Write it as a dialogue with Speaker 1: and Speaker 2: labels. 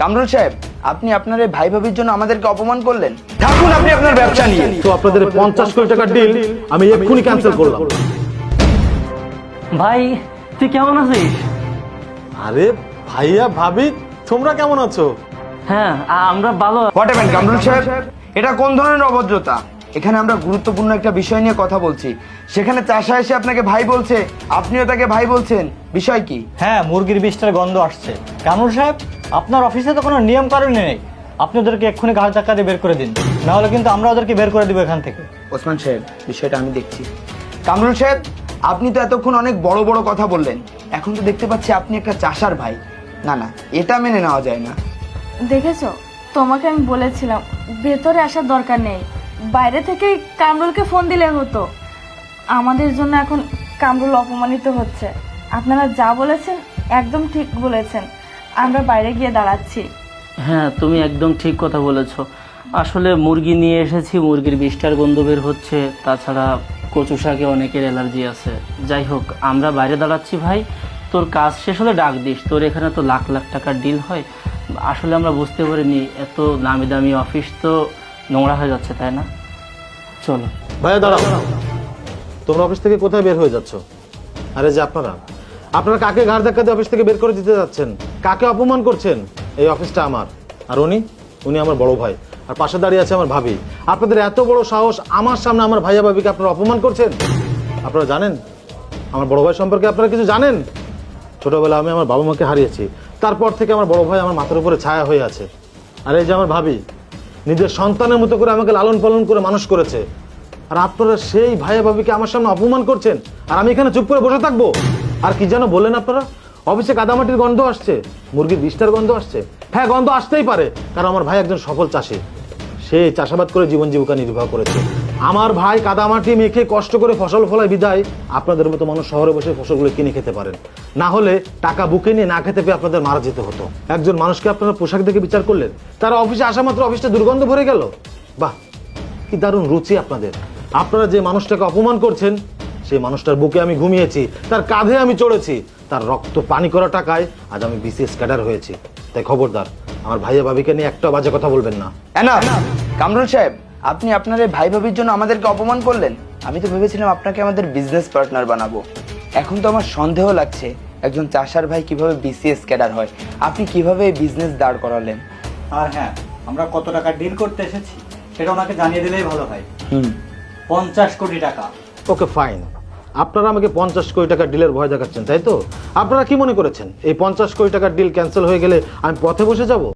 Speaker 1: কামরুল সাহেব আপনি আপনার এই ভাই ভাবির জন্য আমাদেরকে অপমান করলেন। থাকুন আপনি আপনার ব্যবসা নিয়ে।
Speaker 2: তো আপনাদের পঞ্চাশ কোটি টাকার ডিল আমি এক্ষুনি ক্যান্সেল করলাম।
Speaker 3: ভাই তুই কেমন আছিস?
Speaker 2: আরে ভাইয়া ভাবি তোমরা কেমন আছো?
Speaker 3: হ্যাঁ আমরা ভালো
Speaker 1: হোয়াট এভেন কামরুল সাহেব? এটা কোন ধরনের অভদ্রতা? এখানে আমরা গুরুত্বপূর্ণ একটা বিষয় নিয়ে কথা বলছি। সেখানে চাষা এসে আপনাকে ভাই বলছে আপনিও তাকে ভাই বলছেন। বিষয় কি?
Speaker 4: হ্যাঁ মুরগির বিষটার গন্ধ আসছে। কামরুল সাহেব আপনার অফিসে তো কোনো নিয়ম কারণ নেই। আপনি ওদেরকে এক্ষুনি ঘাট ধাক্কা দিয়ে বের করে দিন। না হলে কিন্তু আমরা ওদেরকে বের করে দিব এখান থেকে।
Speaker 1: ওসমান সাহেব বিষয়টা আমি দেখছি। কামরুল সাহেব আপনি তো এতক্ষণ অনেক বড় বড় কথা বললেন। এখন তো দেখতে পাচ্ছি আপনি একটা চাষার ভাই। না না এটা মেনে নেওয়া যায় না।
Speaker 5: দেখেছ? তোমাকে আমি বলেছিলাম ভেতরে আসার দরকার নেই। বাইরে থেকেই কামরুলকে ফোন দিলে হতো। আমাদের জন্য এখন কামরুল অপমানিত হচ্ছে। আপনারা যা বলেছেন একদম ঠিক বলেছেন। আমরা বাইরে গিয়ে দাঁড়াচ্ছি।
Speaker 3: হ্যাঁ তুমি একদম ঠিক কথা বলেছ। আসলে মুরগি নিয়ে এসেছি মুরগির বিষটার গন্ধ বের হচ্ছে তাছাড়া কচু শাকে অনেকের অ্যালার্জি আছে। যাই হোক আমরা বাইরে দাঁড়াচ্ছি ভাই। তোর কাজ শেষ হলে ডাক দিস তোর এখানে তো লাখ লাখ টাকার ডিল হয়। আসলে আমরা বুঝতে পারিনি এত নামি দামি অফিস তো নোংরা হয়ে যাচ্ছে তাই না? চলো।
Speaker 2: ভাইয়া দাঁড়াও। তোমরা অফিস থেকে কোথায় বের হয়ে যাচ্ছ? আরে যে আপনারা আপনারা কাকে ঘাড় ধাক্কা দিয়ে অফিস থেকে বের করে দিতে যাচ্ছেন? কাকে অপমান করছেন? এই অফিসটা আমার। আর উনি? উনি আমার বড় ভাই। আর পাশে দাঁড়িয়ে আছে আমার ভাবি। আপনাদের এত বড় সাহস, আমার সামনে আমার ভাইয়া ভাবিকে আপনারা অপমান করছেন? আপনারা জানেন? আমার বড় ভাই সম্পর্কে আপনারা কিছু জানেন? ছোটবেলা আমি আমার বাবা মাকে হারিয়েছি। তারপর থেকে আমার বড় ভাই আমার মাথার উপরে ছায়া হয়ে আছে। আর এই যে আমার ভাবি, নিজের সন্তানের মতো করে আমাকে লালন পালন করে মানুষ করেছে। আর আপনারা সেই ভাইয়া ভাবিকে আমার সামনে অপমান করছেন? আর আমি এখানে চুপ করে বসে থাকব? আর কি যেন বললেন আপনারা? অফিসে কাদামাটির গন্ধ আসছে, মুরগির বিষটার গন্ধ আসছে। হ্যাঁ গন্ধ আসতেই পারে, কারণ আমার ভাই একজন সফল চাষি। সে চাষাবাদ করে জীবন জীবিকা নির্বাহ করেছে। আমার ভাই কাদামাটি মেখে কষ্ট করে ফসল ফলায় বিদায়, আপনাদের মতো মানুষ শহরে বসে ফসলগুলো কিনে খেতে পারেন। না হলে টাকা বুকে নিয়ে না খেতে পেয়ে আপনাদের মারা যেতে হতো। একজন মানুষকে আপনারা পোশাক দেখে বিচার করলেন। তারা অফিসে আসা মাত্র অফিসটা দুর্গন্ধ ভরে গেল। বাহ, কি দারুণ রুচি আপনাদের। আপনারা যে মানুষটাকে অপমান করছেন, সেই মানুষটার বুকে আমি ঘুমিয়েছি, তার কাঁধে আমি চড়েছি। তার রক্ত পানি করা টাকায় আজ আমি বিসিএস ক্যাডার হয়েছি। তাই খবরদার আমার ভাইয়া ভাবিকে নিয়ে একটা বাজে কথা বলবেন না।
Speaker 1: এনাফ কামরুল সাহেব আপনি আপনার এই ভাই ভাবির জন্য আমাদেরকে অপমান করলেন। আমি তো ভেবেছিলাম আপনাকে আমাদের বিজনেস পার্টনার বানাবো। এখন তো আমার সন্দেহ লাগছে একজন চাষার ভাই কীভাবে বিসিএস ক্যাডার হয়। আপনি কীভাবে এই বিজনেস দাঁড় করালেন?
Speaker 4: আর হ্যাঁ আমরা কত টাকা ডিল করতে এসেছি সেটা ওনাকে জানিয়ে দিলেই ভালো হয়।
Speaker 1: হুম।
Speaker 4: পঞ্চাশ কোটি টাকা।
Speaker 2: ওকে ফাইন আপনারা আমাকে পঞ্চাশ কোটি টাকার ডিলের ভয় দেখাচ্ছেন, তাই তো? আপনারা কি মনে করেছেন? এই পঞ্চাশ কোটি টাকার ডিল ক্যান্সেল হয়ে গেলে আমি পথে বসে যাব?